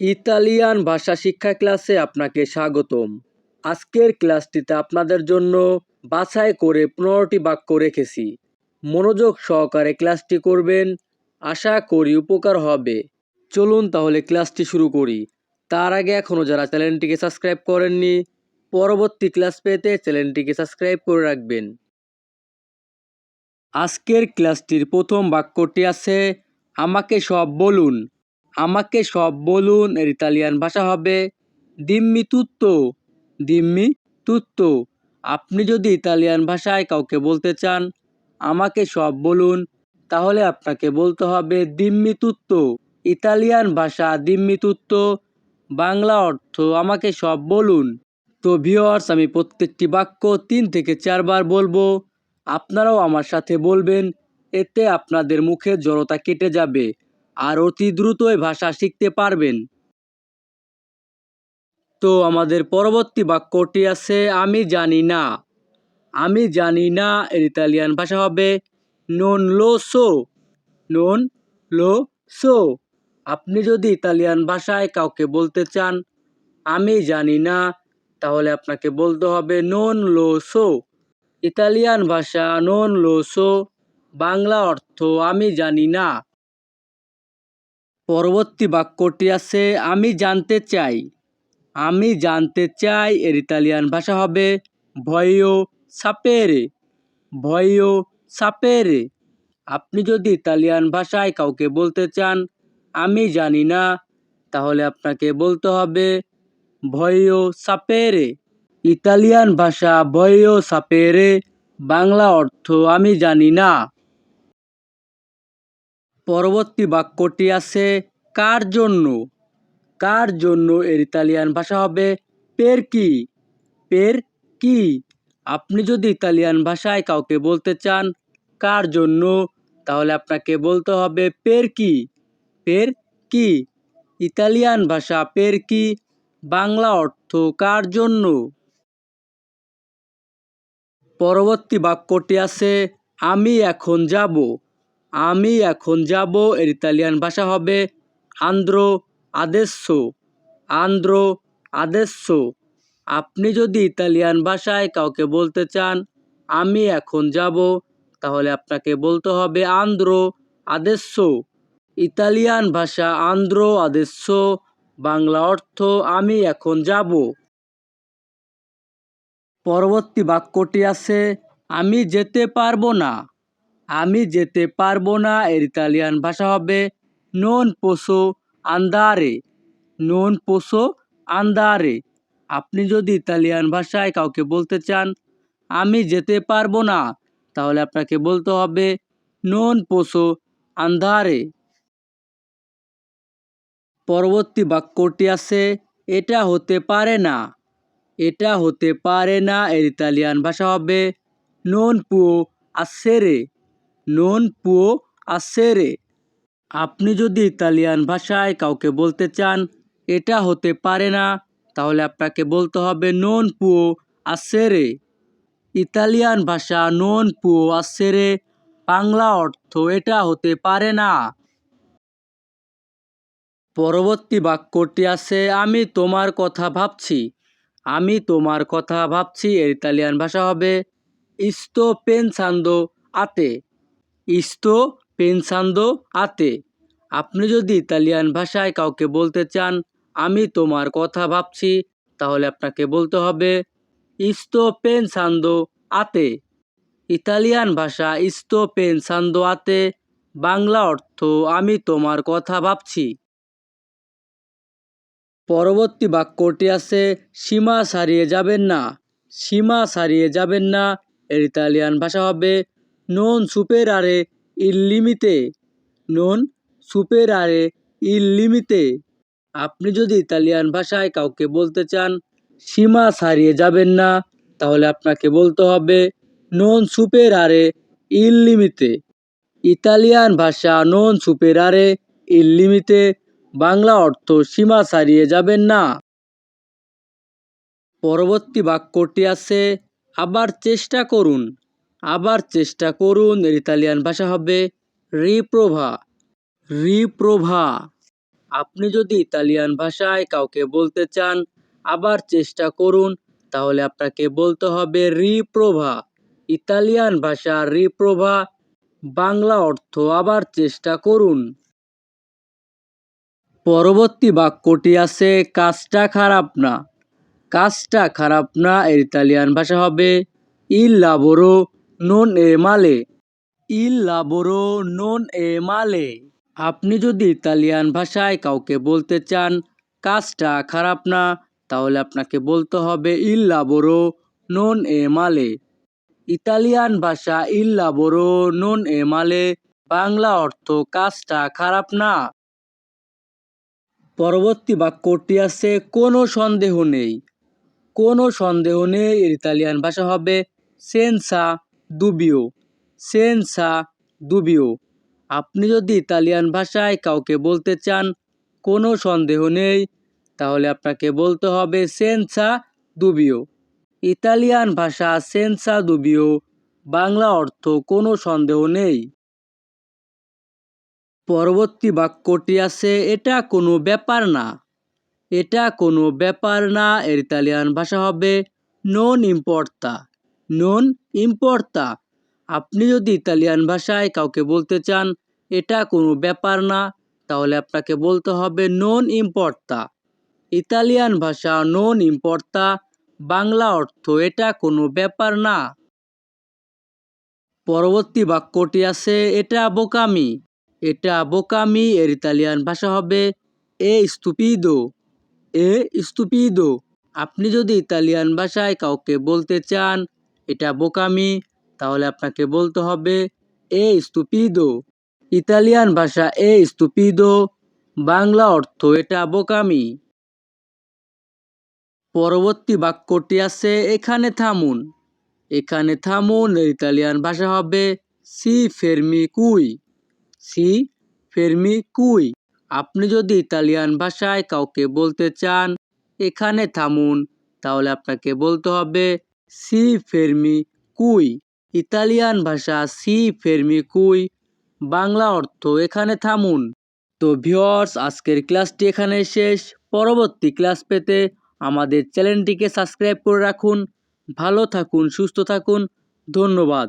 Italian ভাষা শিক্ষা ক্লাসে আপনাকে স্বাগতম। আজকের ক্লাসটিতে আপনাদের জন্য বাছাই করে পনেরোটি বাক্য রেখেছি। মনোযোগ সহকারে ক্লাসটি করবেন, আশা করি উপকার হবে। চলুন তাহলে ক্লাসটি শুরু করি। তার আগে এখনও যারা চ্যানেলটিকে সাবস্ক্রাইব করেননি, পরবর্তী ক্লাস পেতে চ্যানেলটিকে সাবস্ক্রাইব করে রাখবেন। আজকের ক্লাসটির প্রথম বাক্যটি আছে, আমাকে সব বলুন। আমাকে সব বলুন, এর ইতালিয়ান ভাষা হবে দিম্মি তুত্তো দিম্মি তুত্তো আপনি যদি ইতালিয়ান ভাষায় কাউকে বলতে চান, আমাকে সব বলুন, তাহলে আপনাকে বলতে হবে দিম্মি তুত্তো ইতালিয়ান ভাষা দিম্মি তুত্তো বাংলা অর্থ আমাকে সব বলুন তো ভিওয়ার্স আমি প্রত্যেকটি বাক্য তিন থেকে চারবার বলব, আপনারাও আমার সাথে বলবেন, এতে আপনাদের মুখের জড়তা কেটে যাবে। আর অতি দ্রুতই ভাষা শিখতে পারবেন। তো আমাদের পরবর্তী বাক্যটি আছে, আমি জানি না। আমি জানি না এর ইতালিয়ান ভাষা হবে নন লো সো নন লো সো আপনি যদি ইতালিয়ান ভাষায় কাউকে বলতে চান, আমি জানি না, তাহলে আপনাকে বলতে হবে নন লো সো ইতালিয়ান ভাষা নন লো সো বাংলা অর্থ, আমি জানি না। পরবর্তী বাক্যটি আছে, আমি জানতে চাই। আমি জানতে চাই এর ইতালিয়ান ভাষা হবে ভয়ও সাপেরে। ভয়ও সাপেরে। আপনি যদি ইতালিয়ান ভাষায় কাউকে বলতে চান, আমি জানি না, তাহলে আপনাকে বলতে হবে ভয়ও সাপেরে। ইতালিয়ান ভাষা ভয়ও সাপেরে, বাংলা অর্থ, আমি জানি না। পরবর্তী বাক্যটি আছে, কার জন্য? কার জন্য এর ইতালিয়ান ভাষা হবে পের কি? পের কি? আপনি যদি ইতালিয়ান ভাষায় কাউকে বলতে চান, কার জন্য? তাহলে আপনাকে বলতে হবে, পের কি? পের কি? ইতালিয়ান ভাষা পের কি? বাংলা অর্থ, কার জন্য? পরবর্তী বাক্যটি আছে, আমি এখন যাব। আমি এখন যাব, এর ইতালিয়ান ভাষা হবে আন্দ্রো আদেsso আন্দ্রো আদেsso আপনি যদি ইতালিয়ান ভাষায় কাউকে বলতে চান, আমি এখন যাব, তাহলে আপনাকে বলতে হবে আন্দ্রো আদেsso ইতালিয়ান ভাষা আন্দ্রো আদেsso বাংলা অর্থ আমি এখন যাব। পরবর্তী বাক্যটি আছে, আমি যেতে পারব না। আমি যেতে পারব না, এর ইতালিয়ান ভাষা হবে নন পোসো আন্দারে নন পোসো আন্দারে আপনি যদি ইতালিয়ান ভাষায় কাউকে বলতে চান, আমি যেতে পারব না তাহলে আপনাকে বলতে হবে নন পোসো আন্ধারে পরবর্তী বাক্যটি আছে, এটা হতে পারে না এটা হতে পারে না এর ইতালিয়ান ভাষা হবে নন পুও আসেরে নন পুও আসেরে আপনি যদি ইতালিয়ান ভাষায় কাউকে বলতে চান, এটা হতে পারে না। তাহলে আপনাকে বলতে হবে নন পুও আসেরে ইতালিয়ান ভাষা নন পুও আসেরে বাংলা অর্থ এটা হতে পারে না। পরবর্তী বাক্যটি আছে, আমি তোমার কথা ভাবছি। আমি তোমার কথা ভাবছি, এর ইতালিয়ান ভাষা হবে ইস্তো পেনসান্দো আতে। ইস্তো পেনসান্দো আতে। আপনি যদি ইতালিয়ান ভাষায় কাউকে বলতে চান, আমি তোমার কথা ভাবছি, তাহলে আপনাকে বলতে হবে ইস্তো পেনসান্দো আতে। ইতালিয়ান ভাষা ইস্তো পেনসান্দো আতে, বাংলা অর্থ আমি তোমার কথা ভাবছি। পরবর্তী বাক্যটি আছে, সীমা ছাড়িয়ে যাবেন না। সীমা ছাড়িয়ে যাবেন না, এর ইতালিয়ান ভাষা হবে নন সুপের আরে ইল্লিমিতে। নন সুপের আরে ইল্লিমিতে। আপনি যদি ইতালিয়ান ভাষায় কাউকে বলতে চান, সীমা ছাড়িয়ে যাবেন না, তাহলে আপনাকে বলতে হবে নন সুপের আরে ইল্লিমিতে। ইতালিয়ান ভাষা নন সুপের আরে ইল্লিমিতে, বাংলা অর্থ সীমা ছাড়িয়ে যাবেন না। পরবর্তী বাক্যটি আছে, আবার চেষ্টা করুন। আবার চেষ্টা করুন, এর ইতালিয়ান ভাষা হবে রিপ্রোভা। রিপ্রোভা। আপনি যদি ইতালিয়ান ভাষায় কাউকে বলতে চান, আবার চেষ্টা করুন, তাহলে আপনাকে বলতে হবে রিপ্রোভা। ইতালিয়ান ভাষা রিপ্রোভা, বাংলা অর্থ আবার চেষ্টা করুন। পরবর্তী বাক্যটি আছে, কাজটা খারাপ না। কাজটা খারাপ না, এর ইতালিয়ান ভাষা হবে ইল লাবোরো নন এ মালে ইল লাবোরো নন এ মালে আপনি যদি ইতালিয়ান ভাষায় কাউকে বলতে চান, কাজটা খারাপ না, তাহলে আপনাকে বলতে হবে ইল লাবোরো নন এ মালে ইতালিয়ান ভাষা ইল লাবোরো নন এ মালে বাংলা অর্থ কাজটা খারাপ না। পরবর্তী বাক্যটি আছে, কোনো সন্দেহ নেই। কোনো সন্দেহ নেই ইতালিয়ান ভাষা হবে সেন্সা দুবিও। সেন্সা দুবিও। আপনি যদি ইতালিয়ান ভাষায় কাউকে বলতে চান, কোনো সন্দেহ নেই। তাহলে আপনাকে বলতে হবে সেন্সা দুবিও। ইতালিয়ান ভাষা সেন্সা দুবিও, বাংলা অর্থ কোনো সন্দেহ নেই। পরবর্তী বাক্যটি আছে, এটা কোনো ব্যাপার না। এটা কোনো ব্যাপার না। এর ইতালিয়ান ভাষা হবে নন ইম্পর্তা নন ইম্পর্তা আপনি যদি ইতালিয়ান ভাষায় কাউকে বলতে চান, এটা কোনো ব্যাপার না। তাহলে আপনাকে বলতে হবে নন ইম্পর্তা ইতালিয়ান ভাষা নন ইম্পর্তা বাংলা অর্থ এটা কোনো ব্যাপার না। পরবর্তী বাক্যটি আছে, এটা বোকামি। এটা বোকামি এর ইতালিয়ান ভাষা হবে এ স্তুপিদো এ স্তুপিদো আপনি যদি ইতালিয়ান ভাষায় কাউকে বলতে চান এটা বোকামি, তাহলে আপনাকে বলতে হবে, এ স্তুপিদো, ইতালিয়ান ভাষা এ স্তুপিদো, বাংলা অর্থ এটা বোকামি। পরবর্তী বাক্যটি আছে, এখানে থামুন এখানে থামুন, ইতালিয়ান ভাষা হবে, সি ফেরমি কুই, সি ফেরমি কুই। আপনি যদি ইতালিয়ান ভাষায় কাউকে বলতে চান, এখানে থামুন, তাহলে আপনাকে বলতে হবে সি ফেরমি কুই ইতালিয়ান ভাষা সি ফেরমি কুই বাংলা অর্থ এখানে থামুন। তো ভিওর্স আজকের ক্লাসটি এখানে শেষ। পরবর্তী ক্লাস পেতে আমাদের চ্যানেলটিকে সাবস্ক্রাইব করে রাখুন। ভালো থাকুন, সুস্থ থাকুন। ধন্যবাদ।